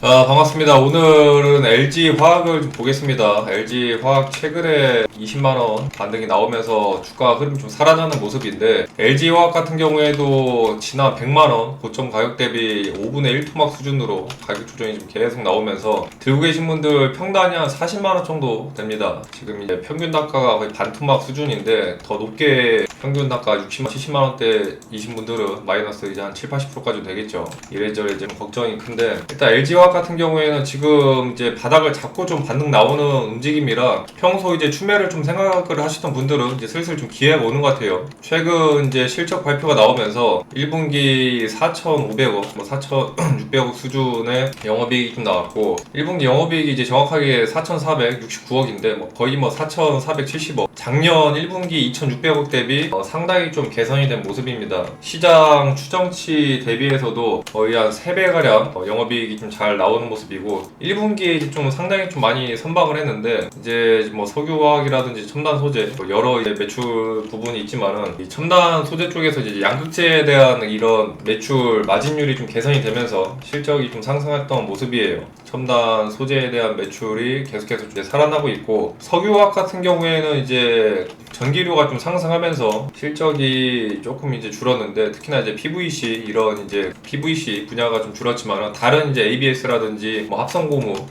자 반갑습니다. 오늘은 LG 화학을 좀 보겠습니다. LG 화학 최근에 20만원 반등이 나오면서 주가 흐름이 좀 살아나는 모습인데 LG 화학 같은 경우에도 지난 100만원 고점 가격 대비 5분의 1 토막 수준으로 가격 조정이 좀 계속 나오면서 들고 계신 분들 평단이 한 40만원 정도 됩니다. 지금 이제 평균 단가가 거의 반 토막 수준인데 더 높게 평균 단가 60만 70만원대 이신 분들은 마이너스 이제 한 7, 80%까지 되겠죠. 이래저래 좀 걱정이 큰데 일단 LG 화학 같은 경우에는 지금 이제 바닥을 잡고 좀 반등 나오는 움직임이라 평소 이제 추매를 좀 생각을 하시던 분들은 이제 슬슬 좀 기회가 오는 것 같아요. 최근 이제 실적 발표가 나오면서 1분기 4,500억, 뭐 4,600억 수준의 영업이익이 좀 나왔고 1분기 영업이익이 이제 정확하게 4,469억인데 뭐 거의 뭐 4,470억. 작년 1분기 2,600억 대비 어, 상당히 좀 개선이 된 모습입니다. 시장 추정치 대비해서도 거의 한 3배가량 어, 영업이익이 좀잘 나오는 모습이고 1분기에 이제 좀 상당히 좀 많이 선방을 했는데 이제 뭐 석유화학이라든지 첨단 소재 뭐 여러 매출 부분이 있지만은 이 첨단 소재 쪽에서 이제 양극재에 대한 이런 매출 마진율이 좀 개선이 되면서 실적이 좀 상승했던 모습이에요. 첨단 소재에 대한 매출이 계속해서 이제 살아나고 있고 석유화학 같은 경우에는 이제 전기료가 좀 상승하면서 실적이 조금 이제 줄었는데 특히나 이제 PVC 이런 이제 PVC 분야가 좀 줄었지만 다른 이제 ABS라든지 뭐 합성고무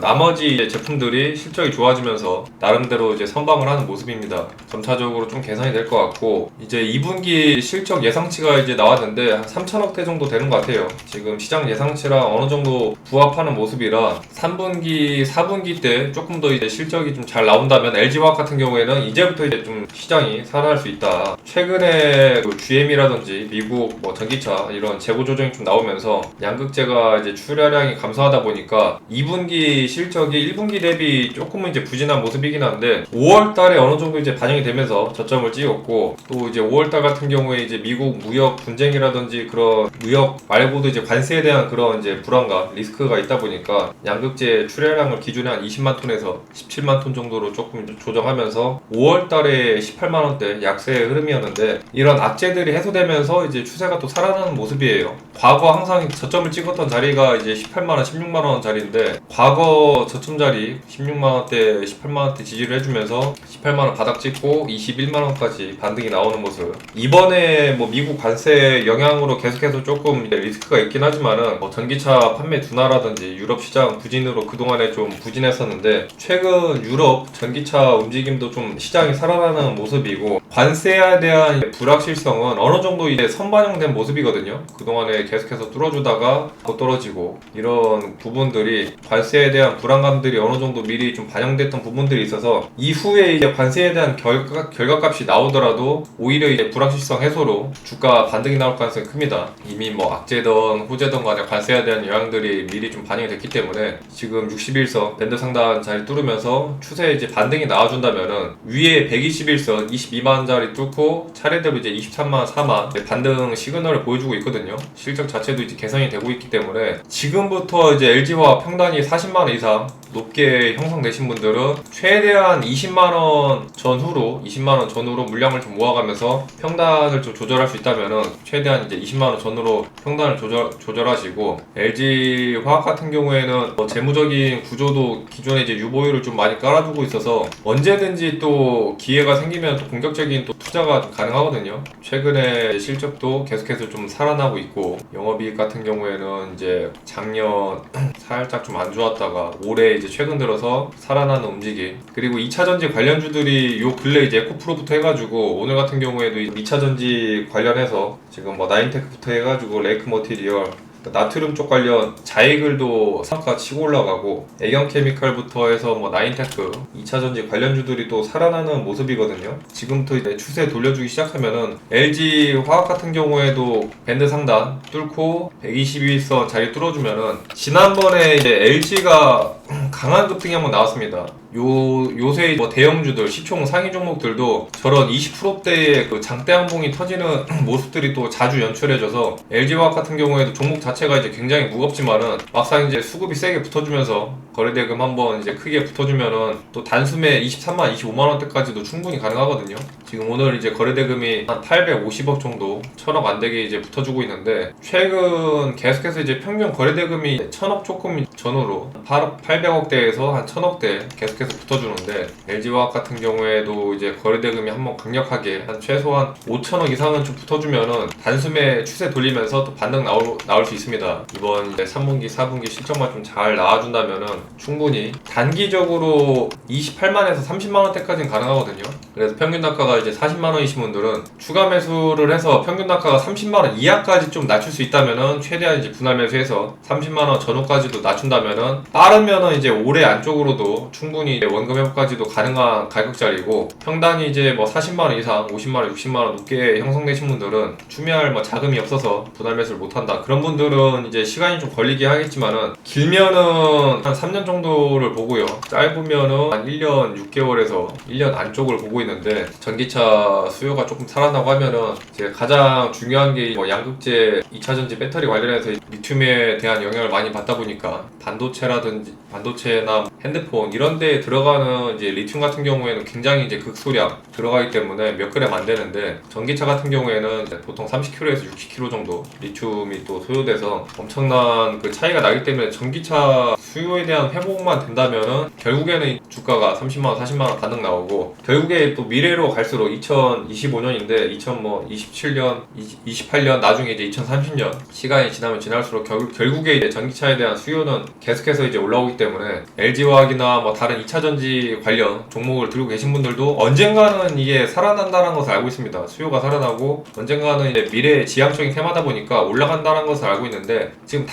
나머지 이제 제품들이 실적이 좋아지면서 나름대로 이제 선방을 하는 모습입니다. 점차적으로 좀 개선이 될 것 같고 이제 2분기 실적 예상치가 이제 나왔는데 한 3천억 대 정도 되는 것 같아요. 지금 시장 예상치랑 어느 정도 부합하는 모습이라 3분기, 4분기 때 조금 더 이제 실적이 좀 잘 나온다면 LG화학 같은 경우에는 이제부터 이제 좀 시장이 살아날 수 있다. 최근에 그 GM이라든지 미국 뭐 전기차 이런 재고 조정이 좀 나오면서 양극재가 이제 출하량이 감소하다 보니까 2분기 실적이 1분기 대비 조금은 이제 부진한 모습이긴 한데 5월 달에 어느 정도 이제 반영이 되면서 저점을 찍었고 또 이제 5월 달 같은 경우에 이제 미국 무역 분쟁이라든지 그런 무역 말고도 이제 관세에 대한 그런 이제 불안감, 리스크가 있다 보니까 양극재 출하량을 기준에 한 20만 톤에서 17만 톤 정도로 조금 조정하면서 5월 달에 18만 원대 약세의 흐름이었는데 이런 악재들이 해소되면서 이제 추세가 또 살아나는 모습이에요. 과거 항상 저점을 찍었던 자리가 이제 18만 원, 16만 원 자리인데 과거 저점 자리 16만 원대, 18만 원대 지지를 해주면서 18만 원 바닥 찍고 21만 원까지 반등이 나오는 모습. 이번에 뭐 미국 관세 영향으로 계속해서 조금 리스크가 있긴 하지만은 뭐 전기차 판매 둔화라든지 유럽 시장 부진으로 그동안에 좀 부진했었는데 최근 유럽 전기차 움직임도 좀 시장이 살아나는 모습이고 관세에 대한 불확실성은 어느 정도 이제 선반영된 모습이거든요. 그동안에 계속해서 뚫어주다가 못 떨어지고 이런 부분들이 관세에 대한 불안감들이 어느 정도 미리 좀 반영됐던 부분들이 있어서 이후에 이제 관세에 대한 결과, 결과값이 나오더라도 오히려 이제 불확실성 해소로 주가 반등이 나올 가능성이 큽니다. 이미 뭐 악재든 호재든 간에 관세에 대한 영향들이 미리 좀 반영이 됐기 때문에 지금 61선 밴드 상단 자리 뚫으면서 추세에 이제 반등이 나와준다면은 위에 121선 22만짜리 뚫고 차례대로 이제 23만 4만 반등 시그널을 보여주고 있거든요. 실적 자체도 이제 개선이 되고 있기 때문에 지금부터 이제 LG와 평단이 40만 원 이상 높게 형성되신 분들은 최대한 20만 원 전후로 20만 원 전후로 물량을 좀 모아가면서 평단을 좀 조절할 수 있다면은 최대한 이제 20만 원 전후로 평단을 조절 조절하시고 LG 화학 같은 경우에는 뭐 재무적인 구조도 기존에 이제 유보율을 좀 많이 깔아두고 있어서 언제든지 또 기회가 생기면 또 공격적인 또 투자가 좀 가능하거든요. 최근에 실적도 계속해서 좀 살아나고 있고 영업이익 같은 경우에는 이제 작년 살짝 좀 안 좋았다가 올해 이제 최근 들어서 살아나는 움직임. 그리고 2차 전지 관련주들이 요 근래 이제 에코프로부터 해가지고 오늘 같은 경우에도 2차 전지 관련해서 지금 뭐 나인테크부터 해가지고 레이크 머티리얼 나트륨 쪽 관련 자이글도 상가 치고 올라가고 애경 케미칼부터 해서 뭐 나인테크 2차 전지 관련주들이 또 살아나는 모습이거든요. 지금부터 추세 돌려주기 시작하면은 LG 화학 같은 경우에도 밴드 상단 뚫고 122선 자리 뚫어주면은 지난번에 이제 LG가 강한 급등이 한번 나왔습니다. 요 요새 뭐 대형주들 시총 상위 종목들도 저런 20%대의 그 장대 항봉이 터지는 모습들이 또 자주 연출해져서 LG화학 같은 경우에도 종목 자체 가 이제 굉장히 무겁지만은 막상 이제 수급이 세게 붙어주면서 거래대금 한번 이제 크게 붙어주면은 또 단숨에 23만 25만 원대까지도 충분히 가능하거든요. 지금 오늘 이제 거래대금이 한 850억 정도, 1000억 안 되게 이제 붙어주고 있는데 최근 계속해서 이제 평균 거래대금이 1000억 조금 전후로 8억 800억대에서 한 1000억대 계속해서 붙어주는데 LG화학 같은 경우에도 이제 거래대금이 한번 강력하게 한 최소한 5천억 이상은 좀 붙어주면은 단숨에 추세 돌리면서 또 반등 나올, 나올 수 있 습니다. 이번 이제 3분기, 4분기 실적만 좀 잘 나와준다면은 충분히 단기적으로 28만에서 30만 원대까지는 가능하거든요. 그래서 평균 단가가 이제 40만 원이신 분들은 추가 매수를 해서 평균 단가가 30만 원 이하까지 좀 낮출 수 있다면은 최대한 이제 분할 매수해서 30만 원 전후까지도 낮춘다면은 빠르면은 이제 올해 안쪽으로도 충분히 원금 회복까지도 가능한 가격짜리고 평단이 이제 뭐 40만 원 이상, 50만 원, 60만 원 높게 형성되신 분들은 추미할 뭐 자금이 없어서 분할 매수를 못 한다. 그런 분들은 이제 시간이 좀 걸리긴 하겠지만은 길면은 한 3년 정도를 보고요. 짧으면은 한 1년 6개월에서 1년 안쪽을 보고 있는데 전기차 수요가 조금 살아나고 하면은 이제 가장 중요한 게 뭐 양극재 2차전지 배터리 관련해서 리튬에 대한 영향을 많이 받다 보니까 반도체라든지 반도체나 핸드폰 이런 데에 들어가는 이제 리튬 같은 경우에는 굉장히 이제 극소량 들어가기 때문에 몇 그램 안 되는데 전기차 같은 경우에는 보통 30kg에서 60kg 정도 리튬이 또 소요돼서 엄청난 그 차이가 나기 때문에 전기차 수요에 대한 회복만 된다면은 결국에는 주가가 30만 원, 40만 원 반등 나오고 결국에 또 미래로 갈수록 2025년인데 2027년, 28년 나중에 이제 2030년 시간이 지나면 지날수록 결, 결국에 이제 전기차에 대한 수요는 계속해서 이제 올라오기 때문에 LG화학이나 뭐 다른 2차 전지 관련 종목을 들고 계신 분들도 언젠가는 이게 살아난다는 것을 알고 있습니다. 수요가 살아나고 언젠가는 이제 미래의 지향적인 테마다 보니까 올라간다는 것을 알고 있는데 지금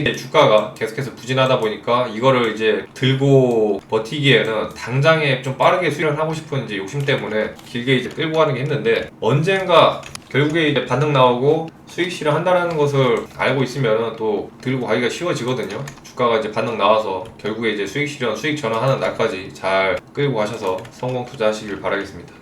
이제 주가가 계속해서 부진하다 보니까 이거를 이제 들고 버티기에는 당장에 좀 빠르게 수익을 하고 싶은 이제 욕심 때문에 길게 이제 끌고 가는 게 힘든데 언젠가 결국에 이제 반등 나오고 수익 실현 한다는 것을 알고 있으면 또 들고 가기가 쉬워지거든요. 주가가 이제 반등 나와서 결국에 이제 수익 실현, 수익 전환하는 날까지 잘 끌고 가셔서 성공 투자하시길 바라겠습니다.